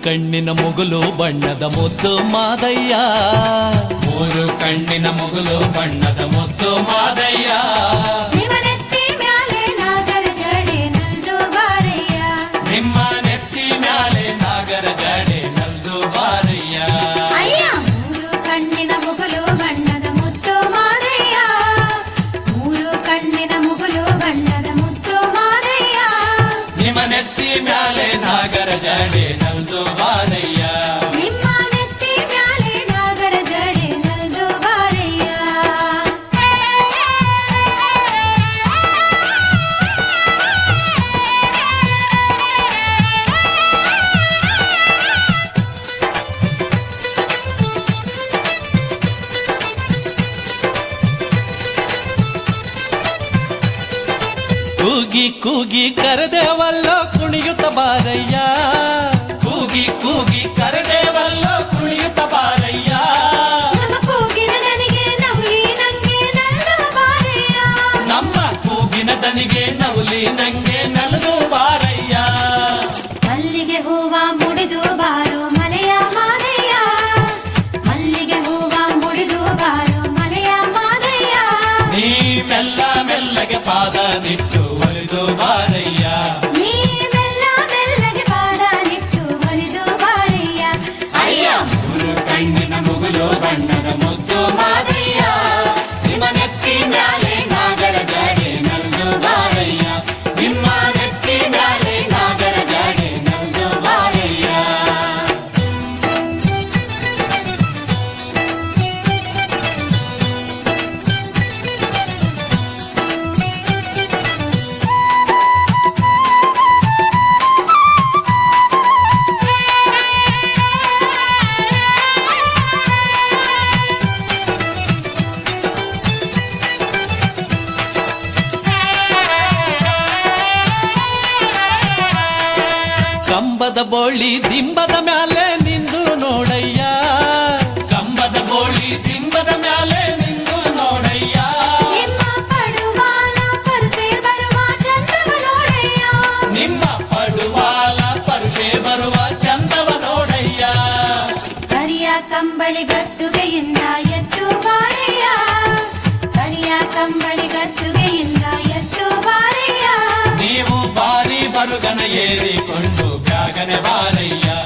ಕಣ್ಣಿನ ಮುಗುಲು ಬಣ್ಣದ ಮುದ್ದು ಮಾದಯ್ಯ. ಮೂರು ಕಣ್ಣಿನ ಮುಗುಲು ಬಣ್ಣದ ಮುದ್ದು ಮಾದಯ್ಯ. ನಿಮ್ಮ ನೆತ್ತಿ ಮ್ಯಾಲೆ ನಾಗರ ಜಡೆ ನಲ್ದು ಬಾರಯ್ಯ. ಅಯ್ಯ ಮೂರು ಕಣ್ಣಿನ ಮುಗುಲು ಬಣ್ಣದ ಮುತ್ತು ಮಾದಯ್ಯ. ಮೂರು ಕಣ್ಣಿನ ಮುಗುಲು ಬಣ್ಣದ ಮುತ್ತು ಮಾದಯ್ಯ. ನಿಮ್ಮ ನೆತ್ತಿ గరజడే నంతో బాలయ్యా. ಕೂಗಿ ಕೂಗಿ ಕರೆದೇವಲ್ಲ ಕುಣಿಯುತ್ತ ಬಾರಯ್ಯ. ಕೂಗಿ ಕೂಗಿ ಕರೆದೇವಲ್ಲ ಕುಣಿಯುತ್ತ ಬಾರಯ್ಯ. ನಮ್ಮ ಕೂಗಿನ ನನಗೆ ನವ್ಲಿ ನಂಗೆ ನಲ್ದು ಬಾರಯ್ಯ. ನಮ್ಮ ಕೂಗಿನ ದನಿಗೆ ನವಲಿ ನಂಗೆ ನಲ್ಲದು ಬಾರಯ್ಯ. ಮೆಲ್ಲ ಮೆಲ್ಲಗೆ ಪಾದ ನಿಟ್ಟು ಒಲಿದು ಬಾರಯ್ಯ ಕಂಬದ ಬೋಳಿ ದಿಂಬದ ಮ್ಯಾಲೆ ನಿಂದು ನೋಡಯ್ಯ ಕಂಬದ ಬೋಳಿ ದಿಂಬದ ಮ್ಯಾಲೆ ನಿಂದು ನೋಡಯ್ಯ ನಿಮ್ಮ ಪಡುವಾಲ ಪರುಸೆ ಬರುವ ಚಂದವ ನೋಡಯ್ಯ ನಿಮ್ಮ ಪಡುವಾಲ ಪರುಷೆ ಬರುವ ಚಂದವ ನೋಡಯ್ಯ ಕರಿಯ ಕಂಬಳಿ ಗದ್ದುಗೆಯಿಂದ ಎದ್ದು ಬಾರಯ್ಯ ಕರಿಯ ಕಂಬಳಿ ಗದ್ದುಗೆಯಿಂದ ಎದ್ದು ಬಾರಯ್ಯ ನೀವು ಬಾರಿ ಬರುಗನ ಏರಿಕೊಂಡು సాగనే వారయ్యా.